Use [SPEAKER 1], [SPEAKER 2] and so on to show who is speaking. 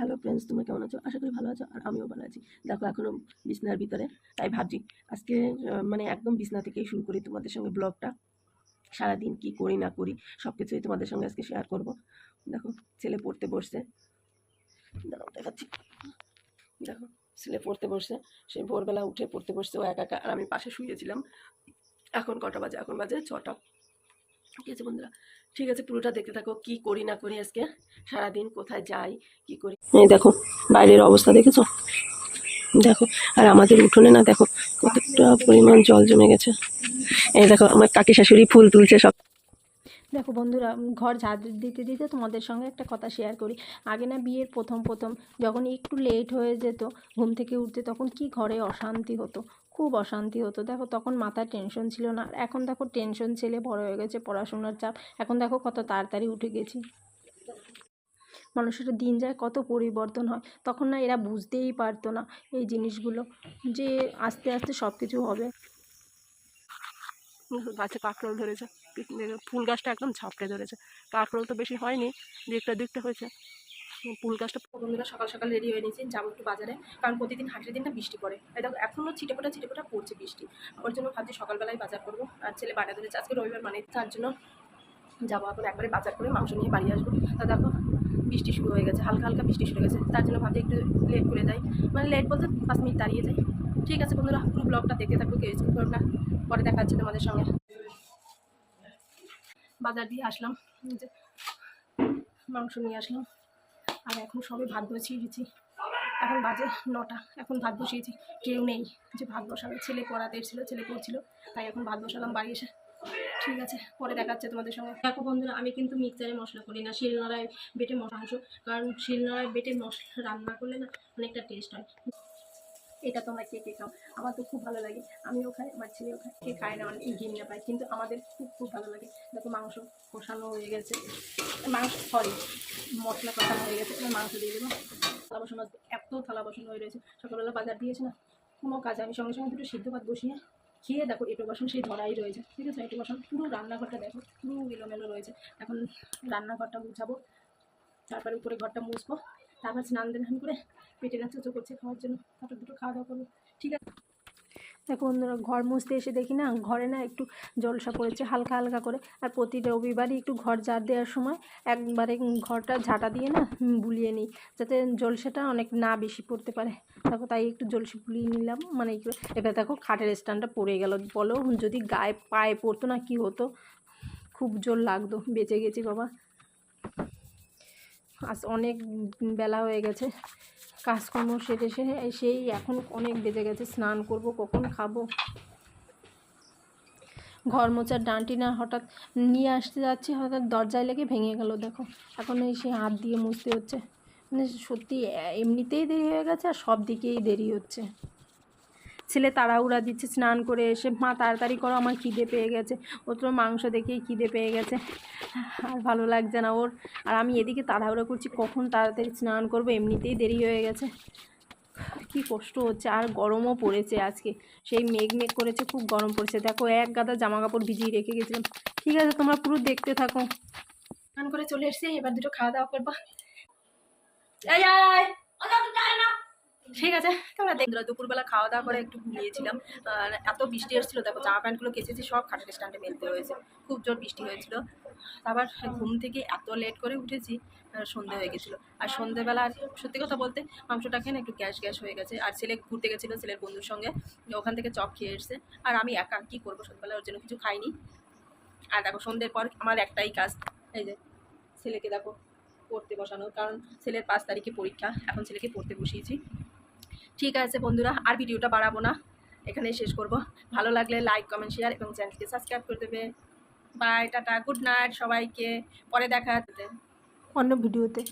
[SPEAKER 1] Hello friends তোমরা কেমন আছো? আশা করি ভালো আছো আর আমিও ভালো আছি। দেখো এখনও বিছনার ভিতরে, তাই ভাবছি আজকে মানে একদম বিছনা থেকেই শুরু করি তোমাদের সঙ্গে ব্লগটা। সারাদিন কি করি, না করি সব কিছুই তোমাদের সঙ্গে আজকে শেয়ার করব। দেখো, ছেলে পড়তে বসছে। দাঁড়াও, দেখাচ্ছি। দেখো, ছেলে পড়তে বসছে। সে ভোরবেলা উঠে পড়তে বসছে, ও একা একা, আর আমি পাশে শুয়েছিলাম। এখন কটা বাজে? এখন বাজে ছটা। ঠিক আছে বন্ধুরা? ঠিক আছে, পুরোটা দেখতে থাকো, কি করি না করি আজকে? সারাদিন কোথায় যাই, কি করি? এই দেখো, বাইরের অবস্থা দেখেছ? দেখো, আর আমাদের উঠোনে না দেখো, কতটা পরিমাণ জল জমে গেছে। এই দেখো, আমার কাকি শাশুড়ি ফুল তুলছে সব।
[SPEAKER 2] দেখো বন্ধুরা ঘর ঝাড় দিতে দিতে তোমাদের সঙ্গে একটা কথা শেয়ার করি। আগে না বিয়ের প্রথম প্রথম যখন একটু লেট হয়ে যেত, ঘুম থেকে উঠতে তখন কি ঘরে অশান্তি হতো? খুব অশান্তি হতো। দেখো তখন মাথায় টেনশন ছিল না। আর এখন দেখো টেনশন ছেলে বড় হয়ে গেছে, পড়াশোনার চাপ। এখন দেখো কত তাড়াতাড়ি উঠে গেছি। মানুষের দিন যায়, কত পরিবর্তন হয়। তখন না এরা বুঝতেই পারতো না এই জিনিসগুলো যে আস্তে আস্তে সব কিছু হবে।
[SPEAKER 1] গাছে কাঁকরোল ধরেছে। ফুল গাছটা একদম ঝাপড়ে ধরেছে। কাঁকরোল তো বেশি হয়নি দেখতে দিকটা হয়েছে। ফুল গাছটা
[SPEAKER 3] বন্ধুরা সকাল সকাল রেডি হয়ে নিয়েছি, যাব একটু বাজারে, কারণ প্রতিদিন হাটের দিনটা বৃষ্টি পড়ে। তাই দেখো, এখনও ছিটেফোটা ছিটেফোটা পড়ছে বৃষ্টি। ওর জন্য ভাবছি সকালবেলায় বাজার করব। আর ছেলে বাটা ধরেছে আজকে রবিবার মানে তার জন্য যাব এখন একবারে বাজার করে মাংস নিয়ে বাড়ি আসব। তা দেখো, বৃষ্টি শুরু হয়ে গেছে, হালকা হালকা বৃষ্টি শুরু গেছে। তার জন্য ভাবছি একটু লেট করে যাই। মানে লেট বলতে পাঁচ মিনিট দাঁড়িয়ে যাই। ঠিক আছে বন্ধুরা, পুরো ব্লগটা দেখতে থাকব কেউ স্কিপ করো না। পরে দেখা হচ্ছে তোমাদের সঙ্গে। বাজার দিয়ে আসলাম মাংস নিয়ে আসলাম। আর এখন সবে ভাত বসিয়ে দিয়েছি। এখন বাজে নটা, এখন ভাত বসিয়েছি। কেউ নেই, যে ভাত বসাবে। ছেলে পড়াতে ছিল ছেলে পড়ছিল, তাই এখন ভাত বসালাম বাড়ি এসে। ঠিক আছে, পরে দেখাচ্ছে তোমাদের সঙ্গে। দেখো বন্ধুরা, আমি কিন্তু মিক্সারে মশলা করি না, শিলনোড়ায় বেটে মাংস কারণ শিলনোড়ায় বেটে মশলা রান্না করলে না অনেকটা টেস্ট হয়। এটা তোমরা কে কে খাও? আমার তো খুব ভালো লাগে। আমিও খাই, আমার ছেলেও খায়। কে খায় না, অনেক ঘিন্না পায়। কিন্তু আমাদের খুব খুব ভালো লাগে। দেখো মাংস কষানো হয়ে গেছে। মাংস সরি মশলা কষানো হয়ে গেছে। মাংস দিয়ে দেবো। থালা বাসন এত থালা বাসন হয়ে রয়েছে। সকালবেলা বাজার দিয়েছে না? কোনো কাজ আমি সঙ্গে সঙ্গে দুটো সিদ্ধ ভাত বসিয়ে খেয়ে দেখো, এটো বাসন সেই ধরাই রয়েছে। ঠিক আছে? এটো বাসন পুরো রান্নাঘরটা দেখো, পুরো এলোমেলো রয়েছে। এখন রান্নাঘরটা গুছাবো। তারপরে উপরে ঘরটা মুছবো। তারপর স্নান দান করে পেটে না চোচো করছে খাওয়ার জন্য। তারপর দুটো খাওয়া দাওয়া করব। ঠিক আছে।
[SPEAKER 2] দেখো বন্ধুরা, ঘর মুছতে এসে দেখি না, ঘরে না একটু জলসা পড়েছে হালকা হালকা করে। আর প্রতি রবিবারই একটু ঘর ঝাড় দেওয়ার সময় একবারে ঘরটা ঝাঁটা দিয়ে না বুলিয়ে নিই। যাতে জলসাটা অনেক না বেশি পড়তে পারে। দেখো তাই একটু জলসি বুলিয়ে নিলাম। মানে এবার দেখো খাটের স্ট্যান্ডটা পড়ে গেল। বলো, যদি গায়ে পায়ে পড়তো না কি হতো? খুব জোর লাগতো, বেঁচে গেছি বাবা। আজ অনেক বেলা হয়ে গেছে। কাজকর্ম সেরে সেরে সেই এখন অনেক বেজে গেছে। স্নান করব, কখন খাব? ঘর মোচার ডাঁটি না হঠাৎ নিয়ে আসতে যাচ্ছি, হঠাৎ দরজায় লেগে ভেঙে গেল, দেখো। এখন এই সেই হাত দিয়ে মুছতে হচ্ছে। মানে সত্যি এমনিতেই দেরি হয়ে গেছে আর সব দিকেই দেরি হচ্ছে। ছেলে তাড়াহুড়া দিচ্ছে, স্নান করে এসে, মা, তাড়াতাড়ি করো, আমার খিদে পেয়ে গেছে। ও তো মাংস দেখেই খিদে পেয়ে গেছে। আর ভালো লাগছে না ওর। আর আমি এদিকে তাড়াহুড়া করছি, কখন তাড়াতাড়ি স্নান করব, এমনিতেই দেরি হয়ে গেছে। কি কষ্ট হচ্ছে, আর গরমও পড়েছে আজকে। সেই মেঘ মেঘ করেছে, খুব গরম পড়েছে। দেখো, এক গাদা জামা কাপড় ভিজিয়ে রেখে গেছিলাম। ঠিক আছে, তোমরা পুরো দেখতে থাকো।
[SPEAKER 3] স্নান করে চলে এসেছি, এবার দুটো খাওয়া দাওয়া করব। আয় ঠিক আছে? তোমরা দেখ দুপুরবেলা খাওয়া দাওয়া করে একটু ঘুমিয়েছিলাম। এত বৃষ্টি এসেছিল, দেখো জামা প্যান্টগুলো কেচেছি, সব খাটের স্ট্যান্ডে মেলতে হয়েছে। খুব জোর বৃষ্টি হয়েছিল। তারপর ঘুম থেকে এত লেট করে উঠেছি সন্ধে হয়ে গেছিল। আর সন্ধেবেলা আর সত্যি কথা বলতে মাংসটা খেয়ে একটু গ্যাস গ্যাস হয়ে গেছে। আর ছেলে ঘুরতে গেছিল, ছেলের বন্ধুর সঙ্গে। ওখান থেকে চপ খেয়ে এসছে। আর আমি একা, কী করব? সন্ধ্যেবেলা ওর জন্য কিছু খাইনি। আর দেখো সন্ধ্যের পর আমার একটাই কাজ, এই যে ছেলেকে দেখো পড়তে বসানো। কারণ ছেলের পাঁচ তারিখে পরীক্ষা, এখন ছেলেকে পড়তে বসিয়েছি। ঠিক আছে বন্ধুরা, আর ভিডিওটা বাড়াবো না। এখানে শেষ করব। ভালো লাগলে লাইক কমেন্ট শেয়ার এবং চ্যানেলকে সাবস্ক্রাইব করে দেবে। বাই টাটা গুড নাইট সবাইকে। পরে দেখা
[SPEAKER 2] অন্য ভিডিওতে।